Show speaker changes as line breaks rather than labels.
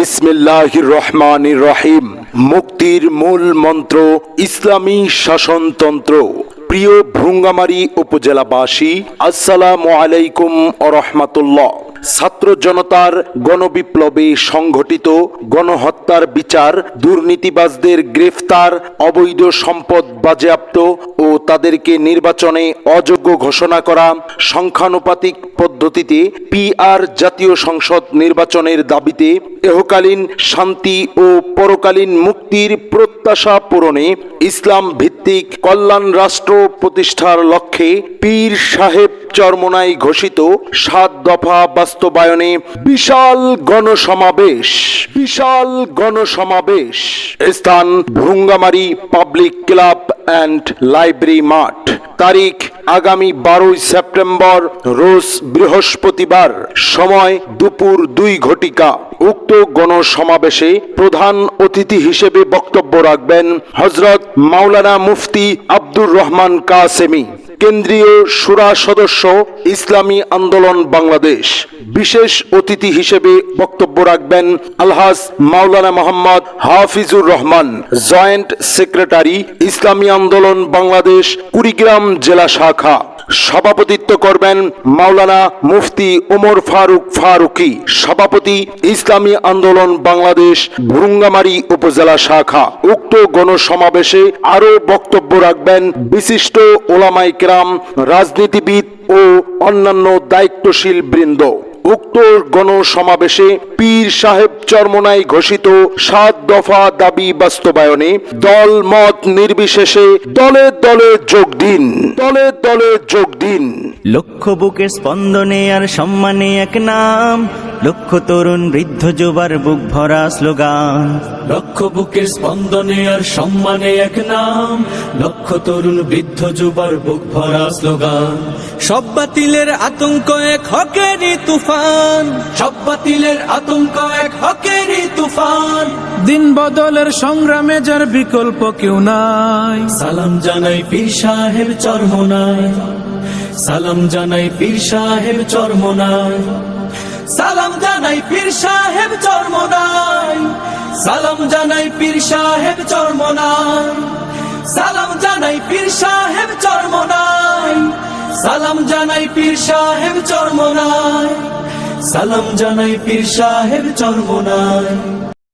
বিসমিল্লাহির রহমানির রহিম। মুক্তির মূল মন্ত্র ইসলামী শাসনতন্ত্র। প্রিয় ভ্রুঙ্গামারী উপজেলাবাসী, আসসালামু আলাইকুম রহমাতুল্লাহ। ছাত্র জনতার গণবিপ্লবে সংঘটিত গণহত্যার বিচার দুর্নীতিবাজদের গ্রেফতার, অবৈধ সম্পদ বাজেয়াপ্ত ও তাদেরকে নির্বাচনে অযোগ্য ঘোষণা করা সংখ্যানুপাতিক পদ্ধতিতে পিআর জাতীয় সংসদ নির্বাচনের দাবিতে এহকালীন শান্তি ও পরকালীন মুক্তির প্রত্যাশা পূরণে ইসলাম ভিত্তিক কল্যাণ রাষ্ট্র প্রতিষ্ঠার লক্ষ্যে পীর সাহেব চরমনাই ঘোষিত সাত দফা বাস্তবায়নে বিশাল গণসমাবেশ বিশাল গণসমাবেশ। স্থান Bhungamari public club and library মাঠ। তারিখ আগামী বারোই সেপ্টেম্বর, রোজ বৃহস্পতিবার, সময় দুপুর দুই ঘটিকা। উক্ত গণসমাবেশে প্রধান অতিথি হিসেবে বক্তব্য রাখবেন হজরত মাওলানা মুফতি আব্দুর রহমান কাসেমি। কেন্দ্রীয় সুরা সদস্য ইসলামী আন্দোলন বাংলাদেশ। বিশেষ অতিথি হিসেবে বক্তব্য রাখবেন আলহাজ মাওলানা মোহাম্মদ হাফিজুর রহমান, জয়েন্ট সেক্রেটারি ইসলামী আন্দোলন বাংলাদেশ, কুড়িগ্রাম জেলা শাখা। সভাপতিত্ব করবেন মাওলানা মুফতি ওমর ফারুক ফারুকি। সভাপতি ইসলামী আন্দোলন বাংলাদেশ, ভুরুঙ্গামারি উপজেলা শাখা। উক্ত গণসমাবেশে আরও বক্তব্য রাখবেন বিশিষ্ট ওলামাইকরাম রাজনীতিবিদ ও অন্যান্য দায়িত্বশীল বৃন্দ। উক্ত গণসমাবেশে পীর সাহেব চরমনাই ঘোষিত সাত দফা দাবি বাস্তবায়নে দল মত নির্বিশেষে দলে দলে যোগ দিন দলে দলে যোগ দিন।
লক্ষ বুকের স্পন্দনে আর সম্মানে এক নাম লক্ষ তরুণ বৃদ্ধ যুবার বুক ভরা স্লোগান।
লক্ষ বুকের স্পন্দনে আর সম্মানে এক নাম লক্ষ তরুণ বৃদ্ধ যুবার বুক ভরা স্লোগান। সব বাতিলের আতঙ্ক এক হকেরই তুফান। সব বাতিলের আতঙ্ক এক হকেরই তুফান।
দিন বদলের সংগ্রামে যার বিকল্প কেউ নাই।
সালাম জানাই পীর সাহেব চরমনায়। সালাম জানাই পীর সাহেব চরমনায়। সালাম জানাই পীর সাহেব চরমনায়। সালাম জানাই পীর সাহেব চরমনায়। সালাম জানাই পীর সাহেব চরমনায়। সালাম জানাই পীর সাহেব চরমনায়। সালাম জানাই পীর সাহেব চরমনায়